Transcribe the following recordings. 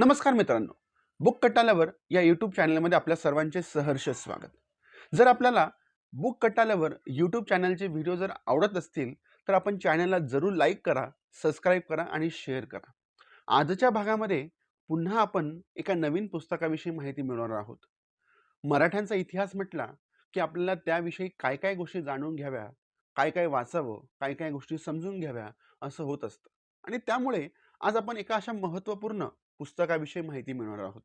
नमस्कार मित्रांनो. बुक कटाल्यावर या यूट्यूब चॅनलमध्ये आपल्या सर्वांचे सहर्ष स्वागत. जर आपल्याला बुक कटाल्यावर यूट्यूब चॅनलचे व्हिडिओ जर आवडत असतील तर आपण चॅनलला जरूर लाईक करा सबस्क्राईब करा आणि शेअर करा. आजच्या भागामध्ये पुन्हा आपण एका नवीन पुस्तकाविषयी माहिती मिळवणार आहोत. मराठ्यांचा इतिहास म्हटला की आपल्याला त्याविषयी काय काय गोष्टी जाणून घ्याव्या काय काय वाचावं काय काय गोष्टी समजून घ्याव्या असं होत असतं. आणि त्यामुळे आज आपण एका अशा महत्त्वपूर्ण पुस्तकाविषयी माहिती मिळवणार आहोत.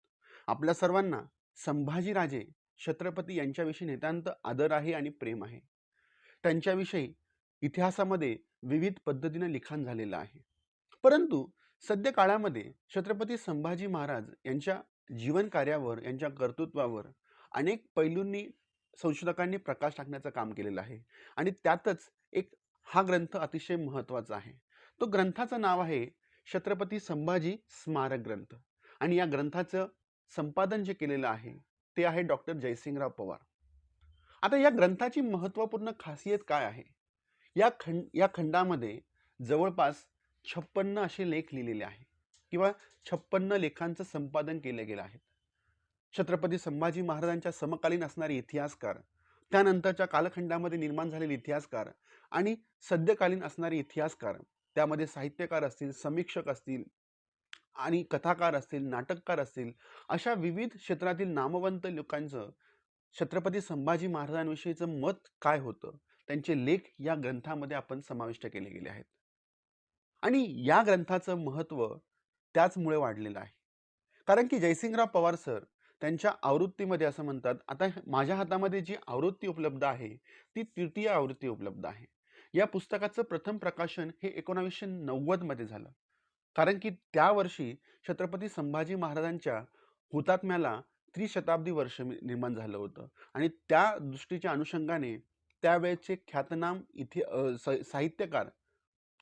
आपल्या सर्वांना संभाजीराजे छत्रपती यांच्याविषयी नितांत आदर आहे आणि प्रेम आहे. त्यांच्याविषयी इतिहासामध्ये विविध पद्धतीने लिखाण झालेलं आहे. परंतु सध्या काळामध्ये छत्रपती संभाजी महाराज यांच्या जीवन कार्यावर यांच्या कर्तृत्वावर अनेक पैलूंनी संशोधकांनी प्रकाश टाकण्याचं काम केलेलं आहे. आणि त्यातच एक हा ग्रंथ अतिशय महत्त्वाचा आहे. तो ग्रंथाचं नाव आहे छत्रपती संभाजी स्मारक ग्रंथ. आणि या ग्रंथाचं संपादन जे केलेलं आहे ते आहे डॉक्टर जयसिंगराव पवार. आता या ग्रंथाची महत्त्वपूर्ण खासियत काय आहे? या खंड या खंडामध्ये जवळपास छप्पन्न असे लेख लिहिलेले आहे किंवा छप्पन्न लेखांचं संपादन केले गेलं आहे. छत्रपती संभाजी महाराजांच्या समकालीन असणारे इतिहासकार त्यानंतरच्या कालखंडामध्ये निर्माण झालेले इतिहासकार आणि सद्यकालीन असणारे इतिहासकार त्यामध्ये साहित्यकार असतील समीक्षक असतील आणि कथाकार असतील नाटककार असतील अशा विविध क्षेत्रातील नामवंत लोकांचं छत्रपती संभाजी महाराजांविषयीचं मत काय होतं? त्यांचे लेख या ग्रंथामध्ये आपण समाविष्ट केले गेले आहेत. आणि या ग्रंथाचं महत्त्व त्याचमुळे वाढलेलं आहे. कारण की जयसिंगराव पवार सर त्यांच्या आवृत्तीमध्ये असं म्हणतात आता माझ्या हातामध्ये जी आवृत्ती उपलब्ध आहे ती तृतीय आवृत्ती उपलब्ध आहे. या पुस्तकाचं प्रथम प्रकाशन हे एकोणावीसशे नव्वदमध्ये झालं. कारण की त्या वर्षी छत्रपती संभाजी महाराजांच्या हुतात्म्याला त्रिशताब्दी वर्ष निर्माण झालं होतं. आणि त्या दृष्टीच्या अनुषंगाने त्यावेळेचे ख्यातनाम इथे स- साहित्यकार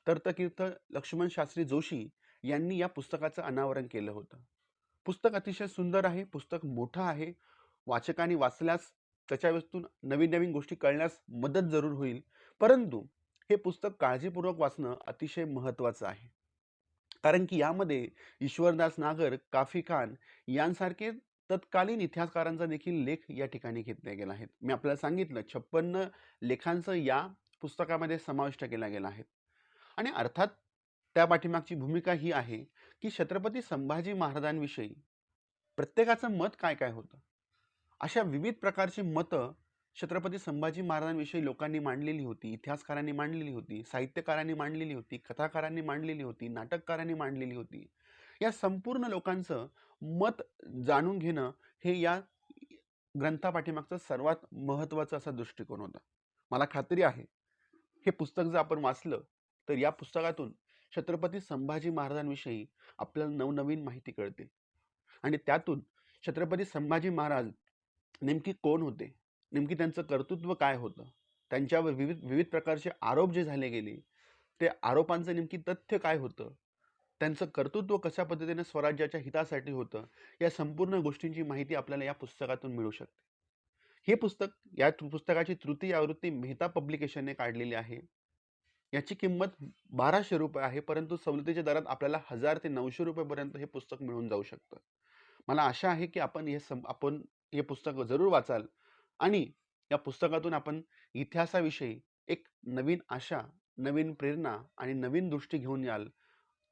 तर्तकीर्थ लक्ष्मण शास्त्री जोशी यांनी या पुस्तकाचं अनावरण केलं होतं. पुस्तक अतिशय सुंदर आहे पुस्तक मोठं आहे. वाचकाने वाचल्यास त्याच्यातून नवीन नवीन गोष्टी कळण्यास मदत जरूर होईल. परंतु हे पुस्तक काळजीपूर्वक वाचणं अतिशय महत्त्वाचं आहे. कारण की यामध्ये ईश्वरदास नागर काफी खान यांसारखे तत्कालीन इतिहासकारांचा देखील लेख या ठिकाणी घेतले गेला आहेत. मी आपल्याला सांगितलं छप्पन्न लेखांचं या पुस्तकामध्ये समाविष्ट केला गेला आहे. आणि अर्थात त्या पाठीमागची भूमिका ही आहे की छत्रपती संभाजी महाराजांविषयी प्रत्येकाचं मत काय काय होतं? अशा विविध प्रकारची मतं छत्रपती संभाजी महाराजांविषयी लोकांनी मांडलेली होती इतिहासकारांनी मांडलेली होती साहित्यकारांनी मांडलेली होती कथाकारांनी मांडलेली होती नाटककारांनी मांडलेली होती. या संपूर्ण लोकांचं मत जाणून घेणं हे या ग्रंथापाठीमागचं सर्वात महत्त्वाचं असा दृष्टिकोन होता. मला खात्री आहे हे पुस्तक जर आपण वाचलं तर या पुस्तकातून छत्रपती संभाजी महाराजांविषयी आपल्याला नवनवीन माहिती कळते. आणि त्यातून छत्रपती संभाजी महाराज नेमकी कोण होते? नेमकी त्यांचं कर्तृत्व काय होतं? त्यांच्यावर विविध विविध प्रकारचे आरोप जे झाले गेले ते आरोपांचं नेमकी तथ्य काय होतं? त्यांचं कर्तृत्व कशा पद्धतीने स्वराज्याच्या हितासाठी होतं? या संपूर्ण गोष्टींची माहिती आपल्याला या पुस्तकातून मिळू शकते. हे पुस्तक या पुस्तकाची तृतीय आवृत्ती मेहता पब्लिकेशनने काढलेली आहे. याची किंमत बाराशे रुपये आहे परंतु सवलतीच्या दरात आपल्याला हजार ते नऊशे रुपयेपर्यंत हे पुस्तक मिळून जाऊ शकतं. मला आशा आहे की आपण हे सम आपण हे पुस्तक जरूर वाचाल. आणि या पुस्तकातून आपण इतिहासाविषयी एक नवीन आशा नवीन प्रेरणा आणि नवीन दृष्टी घेऊन याल.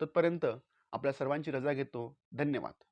तत्पर्यंत आपल्या सर्वांची रजा घेतो. धन्यवाद.